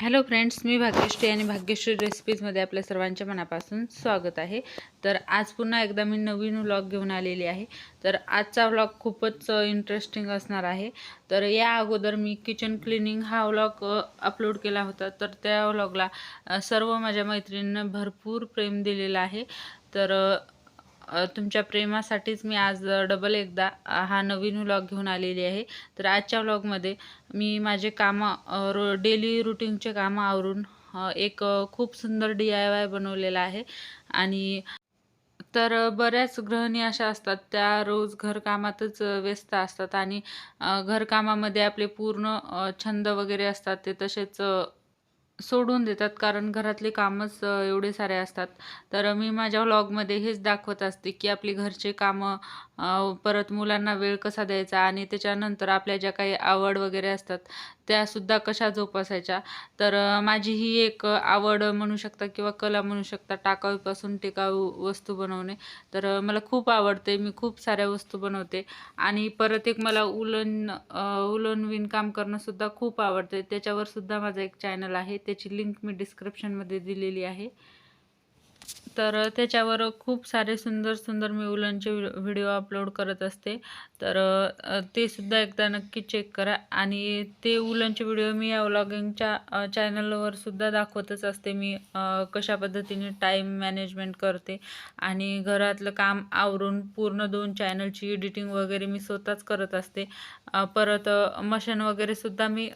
Hello friends मी भाग्यश्री आणि भाग्यश्री रेसिपीजमध्ये आपल्या सर्वांच्या मनापासून स्वागत आहे. तर आज पुन्हा एकदा मी नवीन व्लॉग घेऊन आलेली आहे. तर आजचा व्लॉग खूपच इंटरेस्टिंग असणार आहे. तर या अगोदर मी किचन क्लिनिंग हा व्लॉग अपलोड केला होता. तर त्या व्लॉगला सर्व माझ्या मैत्रिणींना भरपूर प्रेम दिलेलं आहे. तर तुमच्या प्रेमासाठीच मी आज डबल एकदा हा नवीन व्लॉग घेऊन आलेली आहे. तर आजच्या व्लॉगमध्ये मी माझे कामं रो डेली रुटीनचे कामं आवरून एक खूप सुंदर डी आय वाय बनवलेला आहे. आणि तर बऱ्याच गृहिणी अशा असतात त्या रोज घरकामातच व्यस्त असतात. आणि घरकामामध्ये आपले पूर्ण छंद वगैरे असतात ते तसेच सोडून देतात कारण घरातले कामच एवढे सारे असतात. तर मी माझ्या व्लॉगमध्ये हेच दाखवत असते की आपली घरचे कामं परत मुलांना वेळ कसा द्यायचा आणि त्याच्यानंतर आपल्या ज्या काही आवड वगैरे असतात त्यासुद्धा कशा जोपासायच्या? तर माझी ही एक आवड म्हणू शकता किंवा कला म्हणू शकता टाकाऊपासून टिकाऊ वस्तू बनवणे. तर मला खूप आवडते मी खूप साऱ्या वस्तू बनवते आणि परत एक मला उलन उलन विणकाम करणंसुद्धा खूप आवडते. त्याच्यावरसुद्धा माझा एक चॅनल आहे त्याची लिंक मी डिस्क्रिप्शनमध्ये दिलेली आहे. तर त्याच्यावर खूप सारे सुंदर सुंदर मी उलनचे व्हिडिओ अपलोड करत असते. तर ते सुद्धा एकदा नक्की चेक करा. आणि ते उलनचे व्हिडिओ मी या व्लॉगिंगच्या चॅनलवर सुद्धा दाखवतच असते. मी कशा पद्धतीने टाईम मॅनेजमेंट करते. आणि घरातलं काम आवरून पूर्ण दोन चॅनलची एडिटिंग वगैरे मी स्वतःच करत असते. परत मशीन वगैरे सुद्धा मी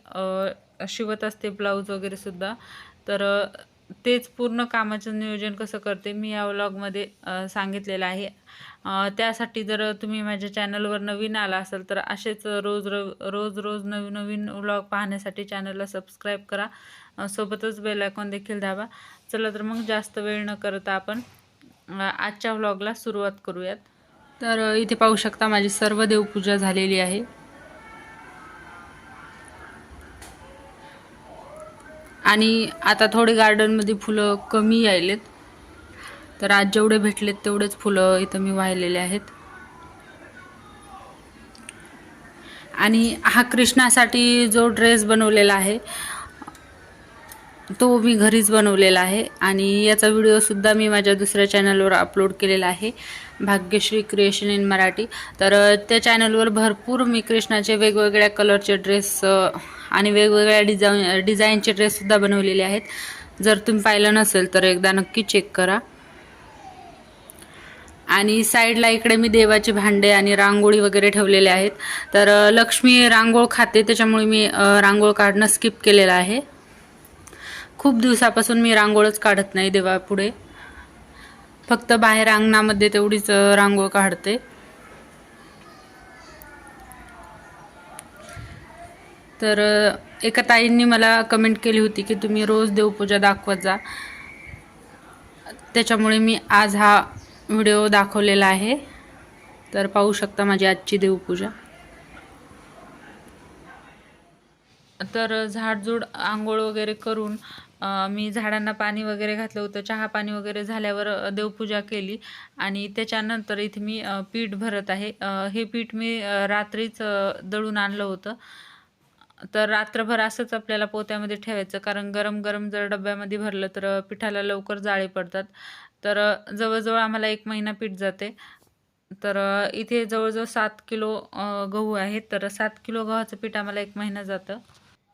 शिवत असते ब्लाऊज वगैरे सुद्धा. तर तेच पूर्ण कामाचं नियोजन कसं करते मी या व्लॉगमध्ये सांगितलेलं आहे. त्यासाठी जर तुम्ही माझ्या चॅनलवर नवीन आला असाल तर असेच रोज रो रोज रोज नवीन नवीन व्लॉग पाहण्यासाठी चॅनलला सबस्क्राईब करा. सोबतच बेल आयकॉन देखील दाबा. चला तर मग जास्त वेळ न करता आपण आजच्या व्लॉगला सुरुवात करूयात. तर इथे पाहू शकता माझी सर्व देवपूजा झालेली आहे. आणि आता थोडे गार्डनमध्ये फुलं कमी यायलेत. तर आज जेवढे भेटलेत तेवढेच फुलं इथं मी वाहिलेले आहेत. आणि हा कृष्णासाठी जो ड्रेस बनवलेला आहे तो मी घरीच बनवलेला आहे आणि याचा व्हिडिओसुद्धा मी माझ्या दुसऱ्या चॅनलवर अपलोड केलेला आहे भाग्यश्री क्रिएशन इन मराठी. तर त्या चॅनलवर भरपूर मी कृष्णाचे वेगवेगळ्या कलरचे ड्रेस आणि वेगवेगळ्या डिझाईन डिझाईनचे ड्रेससुद्धा बनवलेले आहेत. जर तुम्ही पाहिलं नसेल तर एकदा नक्की चेक करा. आणि साईडला इकडे मी देवाचे भांडे आणि रांगोळी वगैरे ठेवलेले आहेत. तर लक्ष्मी रांगोळ खाते त्याच्यामुळे मी रांगोळ काढणं स्किप केलेलं आहे. खूप दिवसापासून मी रांगोळच काढत नाही देवापुढे फक्त बाहेर अंगणामध्ये तेवढीच रांगोळ काढते. तर एका ताईंनी मला कमेंट केली होती की तुम्ही रोज देवपूजा दाखवत जा. त्याच्यामुळे मी आज हा व्हिडिओ दाखवलेला आहे. तर पाहू शकता माझी आजची देवपूजा. तर झाडझूड आंघोळ वगैरे करून मी झाडांना पाणी वगैरे घातलं होतं. चहा पाणी वगैरे झाल्यावर देवपूजा केली. आणि त्याच्यानंतर इथे मी पीठ भरत आहे. हे पीठ मी रात्रीच दळून आणलं होतं. तर रात्रभर असंच आपल्याला पोत्यामध्ये ठेवायचं. कारण गरम गरम जर डब्यामध्ये भरलं तर पिठाला लवकर जाळे पडतात. तर जवळजवळ आम्हाला एक महिना पीठ जाते. तर इथे जवळजवळ सात किलो गहू आहे तर सात किलो गव्हाचं पीठ आम्हाला एक महिना जातं.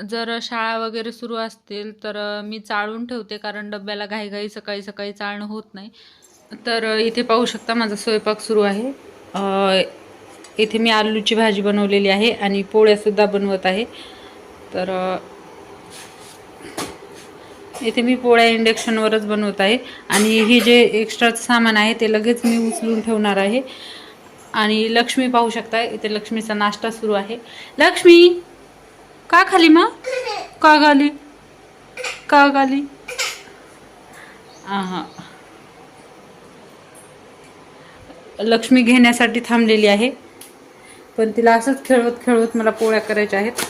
जर शाळा वगैरे सुरू असतील तर मी चाळून ठेवते कारण डब्याला घाईघाई सकाळी सकाळी चाळणं होत नाही. तर इथे पाहू शकता माझा स्वयंपाक सुरू आहे. इथे मी आलूची भाजी बनवलेली आहे आणि पोळ्यासुद्धा बनवत आहे. तर इथे मी पोळ्या इंडक्शनवरच बनवत आहे. आणि हे जे एक्स्ट्राचं सामान आहे ते लगेच मी उचलून ठेवणार आहे. आणि लक्ष्मी पाहू शकता इथे लक्ष्मीचा नाश्ता सुरू आहे. लक्ष्मी! का खाली मग का गाली? का गाली? हां लक्ष्मी घेण्यासाठी थांबलेली आहे. पण तिला असंच खेळवत खेळवत मला पोळ्या करायच्या आहेत.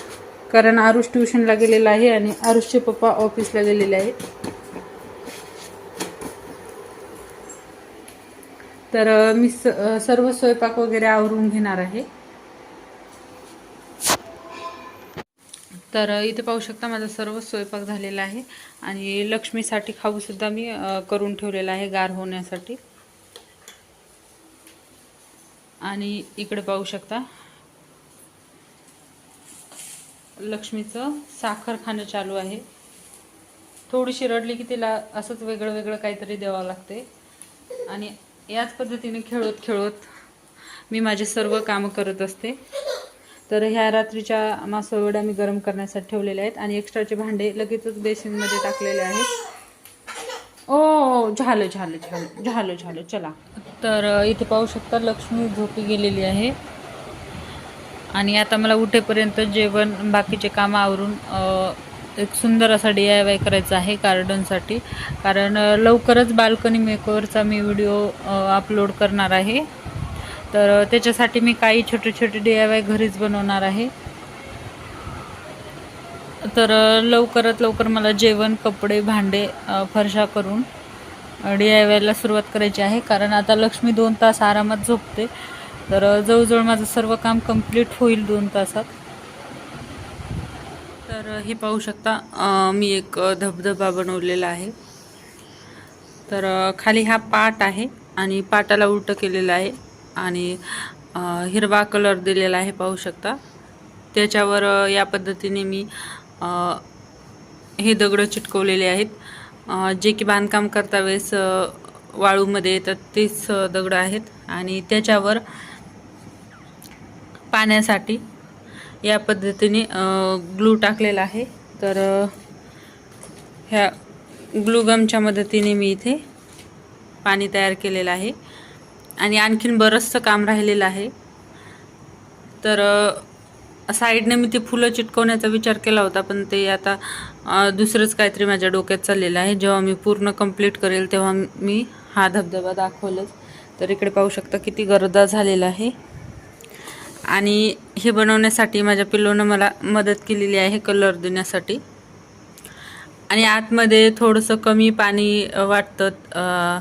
कारण आरुष ट्युशनला गेलेला आहे आणि आरुषचे पप्पा ऑफिसला गेलेले आहेत. तर मी स सर्व स्वयंपाक वगैरे आवरून घेणार आहे. तर इथे पाहू शकता माझा सर्व स्वयंपाक झालेला आहे आणि लक्ष्मीसाठी खाऊसुद्धा मी करून ठेवलेला आहे गार होण्यासाठी. आणि इकडे पाहू शकता लक्ष्मीचं साखर खाणं चालू आहे. थोडीशी रडली की तिला असंच वेगळं वेगळं काहीतरी द्यावं लागते. आणि याच पद्धतीने खेळत खेळत मी माझे सर्व कामं करत असते. तर ह्या रात्रीच्या मासोळवड्या मी गरम करण्यासाठी ठेवलेल्या आहेत आणि एक्स्ट्राचे भांडे लगेचच बेसिनमध्ये टाकलेले आहेत. ओ झालं झालं झालं झालं झालं. चला. तर इथे पाहू शकता लक्ष्मी झोपी गेलेली आहे. आणि आता मला उठेपर्यंत जेवण बाकीचे कामं आवरून एक सुंदर असा डी आय वाय करायचा आहे गार्डनसाठी. कारण लवकरच बाल्कनी मेकओवरचा मी व्हिडिओ अपलोड करणार आहे. तर त्याच्यासाठी मी काही छोटे छोटे डी आय वाय घरीच बनवणार आहे. तर लवकरात लवकर मला जेवण कपडे भांडे फरशा करून डी आय वायला सुरुवात करायची आहे. कारण आता लक्ष्मी दोन तास आरामात झोपते. तर जवळजवळ माझं सर्व काम कंप्लीट होईल दोन तासात. तर हे पाहू शकता मी एक धबधबा बनवलेला आहे. तर खाली हा पाट आहे आणि पाटाला उलटं केलेलं आहे. आणि हिरवा कलर दिलेला आहे पाहू शकता. त्याच्यावर या पद्धतीने मी हे दगडं चिटकवलेले आहेत. जे की बांधकाम करता वेळेस वाळूमध्ये येतात तेच दगडं आहेत. आणि त्याच्यावर पाण्यासाठी या पद्धतीने ग्लू टाकलेला आहे. तर ह्या ह्या ग्लूगमच्या मदतीने मी इथे पाणी तयार केलेलं आहे. आणि आणखीन बरंचसं काम राहिलेलं आहे. तर साईडने मी ते फुलं चिटकवण्याचा विचार केला होता पण ते आता दुसरंच काहीतरी माझ्या डोक्यात चाललेलं आहे. जेव्हा मी पूर्ण कंप्लीट करेल तेव्हा मी हा धबधबा दाखवलंच. तर इकडे पाहू शकता किती गर्दा झालेला आहे. आणि हे बनवण्यासाठी माझ्या पिल्लोनं मला मदत केलेली आहे कलर देण्यासाठी. आणि आतमध्ये थोडंसं कमी पाणी वाटतं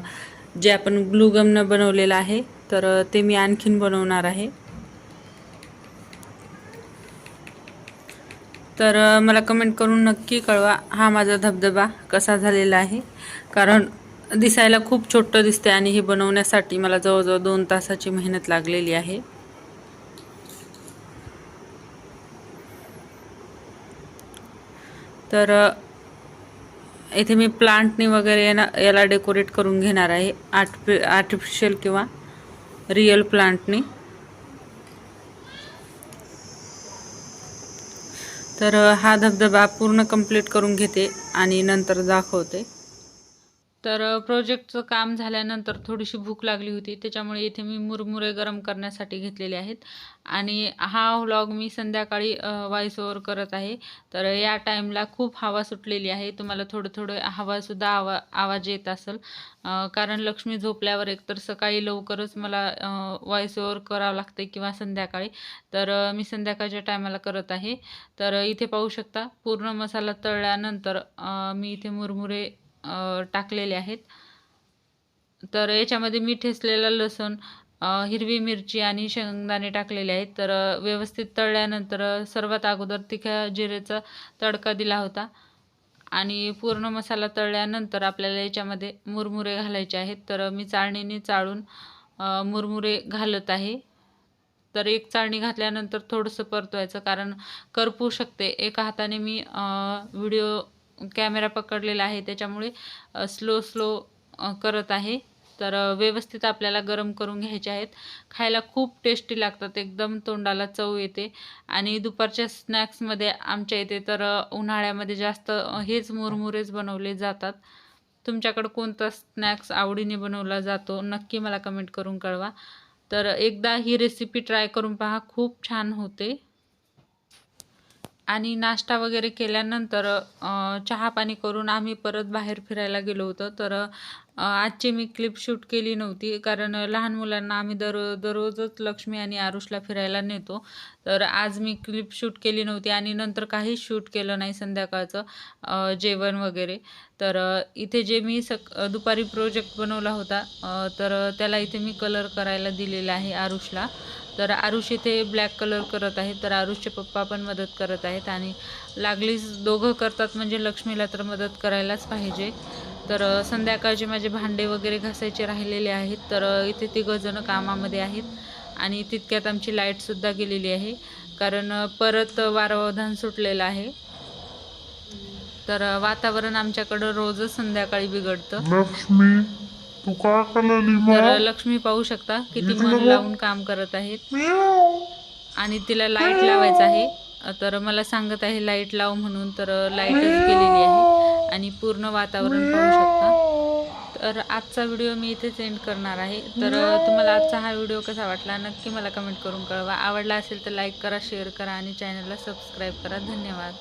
जे आपण ग्लूगमनं बनवलेलं आहे तर ते मी आणखीन बनवणार आहे. तर मला कमेंट करून नक्की कळवा हा माझा धबधबा कसा झालेला आहे. कारण दिसायला खूप छोटं दिसते आणि हे बनवण्यासाठी मला जवळजवळ दोन तासाची मेहनत लागलेली आहे. तर इथे मी प्लांटनी वगैरे याना याला डेकोरेट करून घेणार आहे. आर्ट आर्टिफिशियल किंवा रिअल प्लांटनी. तर हा धबधबा पूर्ण कंप्लीट करून घेते आणि नंतर दाखवते. तर प्रोजेक्टचं काम झाल्यानंतर थोडीशी भूक लागली होती. त्याच्यामुळे इथे मी मुरमुरे गरम करण्यासाठी घेतलेले आहेत. आणि हा व्लॉग मी संध्याकाळी व्हॉइस ओव्हर करत आहे. तर या टाईमला खूप हवा सुटलेली आहे. तुम्हाला थोडं थोडं हवासुद्धा आवा आवाज येत असेल. कारण लक्ष्मी झोपल्यावर एकतर सकाळी लवकरच मला व्हॉइस ओव्हर करावं लागते किंवा संध्याकाळी. तर मी संध्याकाळच्या टायमाला करत आहे. तर इथे पाहू शकता पूर्ण मसाला तळल्यानंतर मी इथे मुरमुरे टाकलेले आहेत. तर याच्यामध्ये मी ठेसलेला लसूण हिरवी मिरची आणि शेंगदाणे टाकलेले आहेत. तर व्यवस्थित तळल्यानंतर सर्वात अगोदर तिखा जिरेचा तडका दिला होता. आणि पूर्ण मसाला तळल्यानंतर आपल्याला याच्यामध्ये मुरमुरे घालायचे आहेत. तर मी चाळणीने चाळून मुरमुरे घालत आहे. तर एक चाळणी घातल्यानंतर थोडंसं परतवायचं कारण करपू शकते. एका हाताने मी व्हिडिओ कॅमेरा पकडलेला आहे त्याच्यामुळे स्लो स्लो करत आहे. तर व्यवस्थित आपल्याला गरम करून घ्यायचे आहेत. खायला खूप टेस्टी लागतात एकदम तोंडाला चव येते. आणि दुपारच्या स्नॅक्समध्ये आमच्या इथे तर उन्हाळ्यामध्ये जास्त हेच मुरमुरेच बनवले जातात. तुमच्याकडं कोणता स्नॅक्स आवडीने बनवला जातो नक्की मला कमेंट करून कळवा. तर एकदा ही रेसिपी ट्राय करून पहा खूप छान होते. आणि नाश्ता वगैरे केल्यानंतर चहापाणी करून आम्ही परत बाहेर फिरायला गेलो होतो. तर आजची मी क्लिप शूट केली नव्हती. कारण लहान मुलांना आम्ही दर दररोजच लक्ष्मी आणि आरुषला फिरायला नेतो. तर आज मी क्लिप शूट केली नव्हती आणि नंतर काहीच शूट केलं नाही संध्याकाळचं जेवण वगैरे. तर इथे जे मी सक दुपारी प्रोजेक्ट बनवला होता तर त्याला इथे मी कलर करायला दिलेला आहे आरुषला. तर आरुष इथे ब्लॅक कलर करत आहे तर आरुषचे पप्पा पण मदत करत आहेत आणि लागलीच दोघं करतात म्हणजे लक्ष्मीला तर मदत करायलाच पाहिजे. तर संध्याकाळचे माझे भांडे वगैरे घासायचे राहिलेले आहेत तर इथे तिघंजणं कामामध्ये आहेत आणि तितक्यात आमची लाईटसुद्धा गेलेली आहे. कारण परत वारवधान सुटलेलं आहे. तर वातावरण आमच्याकडं रोजच संध्याकाळी बिघडतं. लक्ष्मी. तू काय करायली तर मग लक्ष्मी पाहू शकता किती मन लावून काम करत आहेत. आणि तिला लाइट लावायचं आहे. अ, तर मला सांगत आहे लाइट लाव म्हणून तर लाईटच गेलेली आहे. आणि पूर्ण वातावरण पाहू शकता. तर आजचा व्हिडिओ मी इथेच एंड करणार आहे. तर तुम्हाला आजचा हा व्हिडिओ कसा वाटला? नक्की मला कमेंट करून कळवा. आवडला असेल तर लाईक करा शेअर करा आणि चॅनलला सबस्क्राईब करा. धन्यवाद.